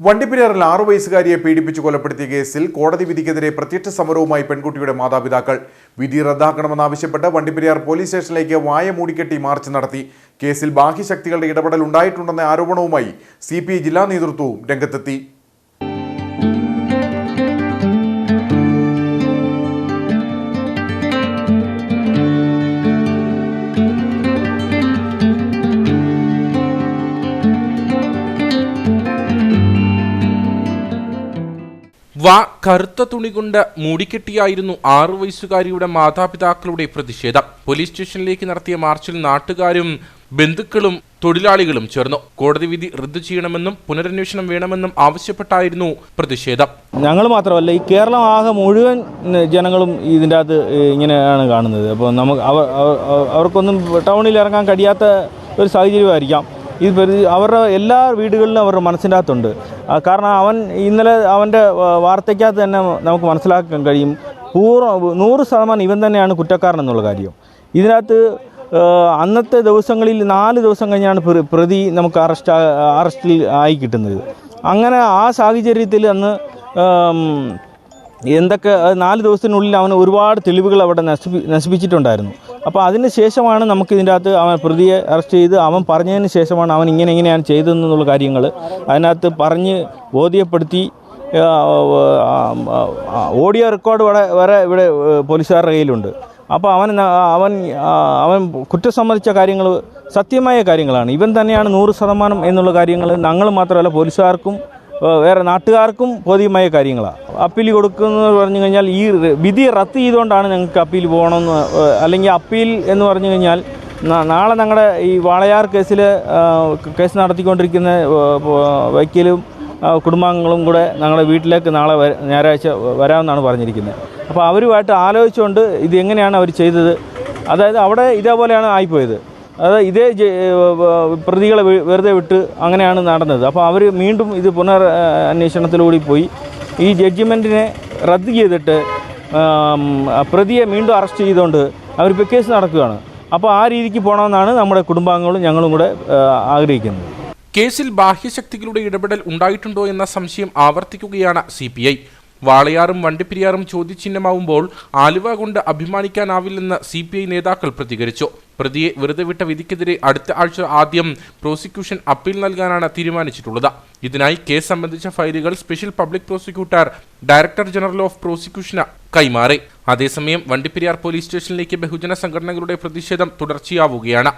വണ്ടിപ്പെരിയാറിൽ ആറു വയസ്സുകാരിയെ പീഡിപ്പിച്ച് കൊലപ്പെടുത്തിയ കേസിൽ കോടതി വിധിക്കെതിരെ പ്രത്യക്ഷ സമരവുമായി പെൺകുട്ടിയുടെ മാതാപിതാക്കൾ. വിധി റദ്ദാക്കണമെന്നാവശ്യപ്പെട്ട് വണ്ടിപ്പെരിയാർ പോലീസ് സ്റ്റേഷനിലേക്ക് വായ മൂടിക്കെട്ടി മാർച്ച് നടത്തി. കേസിൽ ബാഹ്യശക്തികളുടെ ഇടപെടൽ ഉണ്ടായിട്ടുണ്ടെന്ന ആരോപണവുമായി സി ജില്ലാ നേതൃത്വവും രംഗത്തെത്തി. വാ കറുത്ത തുണി കൊണ്ട് മൂടിക്കെട്ടിയായിരുന്നു ആറു വയസ്സുകാരിയുടെ മാതാപിതാക്കളുടെ പ്രതിഷേധം. പോലീസ് സ്റ്റേഷനിലേക്ക് നടത്തിയ മാർച്ചിൽ നാട്ടുകാരും ബന്ധുക്കളും തൊഴിലാളികളും ചേർന്നു. കോടതി വിധി റദ്ദു ചെയ്യണമെന്നും പുനരന്വേഷണം വേണമെന്നും ആവശ്യപ്പെട്ടായിരുന്നു പ്രതിഷേധം. ഞങ്ങൾ മാത്രമല്ല ഈ കേരളം ആകെ മുഴുവൻ ജനങ്ങളും ഇതിന്റെ അകത്ത് ഇങ്ങനെയാണ് കാണുന്നത്. അപ്പോൾ നമുക്ക് അവർ അവർ- അവർക്കൊന്നും ടൗണിൽ ഇറങ്ങാൻ കഴിയാത്ത ഒരു സാഹചര്യമായിരിക്കാം. ഇത് അവരുടെ എല്ലാ വീടുകളിലും അവരുടെ മനസ്സിന്റെ അകത്തുണ്ട് കാരണം അവൻ ഇന്നലെ അവന്റെ വാർത്തയ്ക്കകത്ത് തന്നെ നമുക്ക് മനസ്സിലാക്കാൻ കഴിയും. പൂർണ നൂറ് ശതമാനം ഇവൻ തന്നെയാണ് കുറ്റക്കാരൻ എന്നുള്ള കാര്യം. ഇതിനകത്ത് അന്നത്തെ ദിവസങ്ങളിൽ നാല് ദിവസം കഴിഞ്ഞാണ് പ്ര- പ്രതി നമുക്ക് അറസ്റ്റ് അറസ്റ്റിൽ ആയി കിട്ടുന്നത്. അങ്ങനെ ആ സാഹചര്യത്തിൽ അന്ന് എന്തൊക്കെ നാല് ദിവസത്തിനുള്ളിൽ അവന് ഒരുപാട് തെളിവുകൾ അവിടെ നശിപ്പി നശിപ്പിച്ചിട്ടുണ്ടായിരുന്നു. അപ്പോൾ അതിന് ശേഷമാണ് നമുക്ക് ഇതിന്റെ അകത്ത് അവൻ പ്രതിയെ അറസ്റ്റ് ചെയ്ത് അവൻ പറഞ്ഞതിന് ശേഷമാണ് അവൻ ഇങ്ങനെ എങ്ങനെയാണ് ചെയ്തതെന്നുള്ള കാര്യങ്ങൾ അതിനകത്ത് പറഞ്ഞ് ബോധ്യപ്പെടുത്തി ഓഡിയോ റെക്കോർഡ് വരെ വരെ ഇവിടെ പോലീസുകാരുടെ കയ്യിലുണ്ട്. അപ്പോൾ അവൻ അവൻ അവൻ കുറ്റം സമ്മതിച്ച കാര്യങ്ങൾ സത്യമായ കാര്യങ്ങളാണ്. ഇവൻ തന്നെയാണ് നൂറ് ശതമാനം എന്നുള്ള കാര്യങ്ങൾ ഞങ്ങൾ മാത്രമല്ല പോലീസുകാർക്കും വേറെ നാട്ടുകാർക്കും ബോധ്യമായ കാര്യങ്ങളാണ് അപ്പീൽ കൊടുക്കുന്നത് പറഞ്ഞു കഴിഞ്ഞാൽ ഈ വിധി റദ്ദ് ചെയ്തുകൊണ്ടാണ് ഞങ്ങൾക്ക് അപ്പീൽ പോകണമെന്ന് അല്ലെങ്കിൽ അപ്പീൽ എന്ന് പറഞ്ഞു കഴിഞ്ഞാൽ നാളെ ഞങ്ങളുടെ ഈ വാളയാർ കേസിൽ കേസ് നടത്തിക്കൊണ്ടിരിക്കുന്ന വക്കീലും കുടുംബാംഗങ്ങളും കൂടെ ഞങ്ങളുടെ വീട്ടിലേക്ക് നാളെ ഞായറാഴ്ച വരാമെന്നാണ് പറഞ്ഞിരിക്കുന്നത് അപ്പോൾ അവരുമായിട്ട് ആലോചിച്ചുകൊണ്ട് ഇത് എങ്ങനെയാണ് അവർ ചെയ്തത്? അതായത് അവിടെ ഇതേപോലെയാണ് ആയിപ്പോയത്. അത് ഇതേ പ്രതികളെ വെറുതെ വിട്ട് അങ്ങനെയാണ് നടന്നത്. അപ്പോൾ അവർ വീണ്ടും ഇത് പുനർ അന്വേഷണത്തിലൂടി പോയി. ഈ ജഡ്ജ്മെന്റിനെ റദ്ദ് ചെയ്തിട്ട് പ്രതിയെ വീണ്ടും അറസ്റ്റ് ചെയ്തുകൊണ്ട് അവരിപ്പോൾ കേസ് നടക്കുകയാണ്. അപ്പോൾ ആ രീതിക്ക് പോകണമെന്നാണ് നമ്മുടെ കുടുംബാംഗങ്ങളും ഞങ്ങളും കൂടെ ആഗ്രഹിക്കുന്നത്. കേസിൽ ബാഹ്യശക്തികളുടെ ഇടപെടൽ ഉണ്ടായിട്ടുണ്ടോ എന്ന സംശയം ആവർത്തിക്കുകയാണ് സി പി ഐ. വാളയാറും വണ്ടിപ്പെരിയാറും ചോദ്യചിഹ്നമാവുമ്പോൾ ആലുവ കൊണ്ട് അഭിമാനിക്കാനാവില്ലെന്ന് സി പി ഐ നേതാക്കൾ പ്രതികരിച്ചു. പ്രതിയെ വെറുതെ വിട്ട വിധിക്കെതിരെ അടുത്ത ആഴ്ച ആദ്യം പ്രോസിക്യൂഷൻ അപ്പീൽ നൽകാനാണ് തീരുമാനിച്ചിട്ടുള്ളത്. ഇതിനായി കേസ് സംബന്ധിച്ച ഫയലുകൾ special public prosecutor director general of പ്രോസിക്യൂഷന് കൈമാറി. അതേസമയം വണ്ടിപ്പെരിയാർ പോലീസ് സ്റ്റേഷനിലേക്ക് ബഹുജന സംഘടനകളുടെ പ്രതിഷേധം തുടർച്ചയാവുകയാണ്.